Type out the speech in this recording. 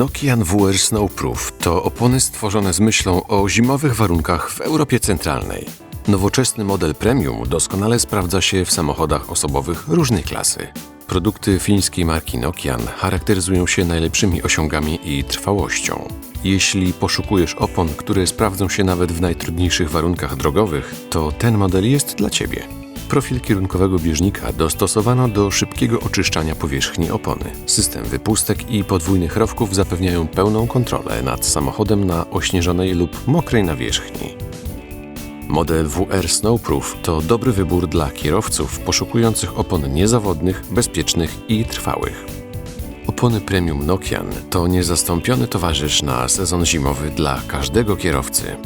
Nokian WR Snowproof to opony stworzone z myślą o zimowych warunkach w Europie Centralnej. Nowoczesny model premium doskonale sprawdza się w samochodach osobowych różnej klasy. Produkty fińskiej marki Nokian charakteryzują się najlepszymi osiągami i trwałością. Jeśli poszukujesz opon, które sprawdzą się nawet w najtrudniejszych warunkach drogowych, to ten model jest dla Ciebie. Profil kierunkowego bieżnika dostosowano do szybkiego oczyszczania powierzchni opony. System wypustek i podwójnych rowków zapewniają pełną kontrolę nad samochodem na ośnieżonej lub mokrej nawierzchni. Model WR Snowproof to dobry wybór dla kierowców poszukujących opon niezawodnych, bezpiecznych i trwałych. Opony premium Nokian to niezastąpiony towarzysz na sezon zimowy dla każdego kierowcy.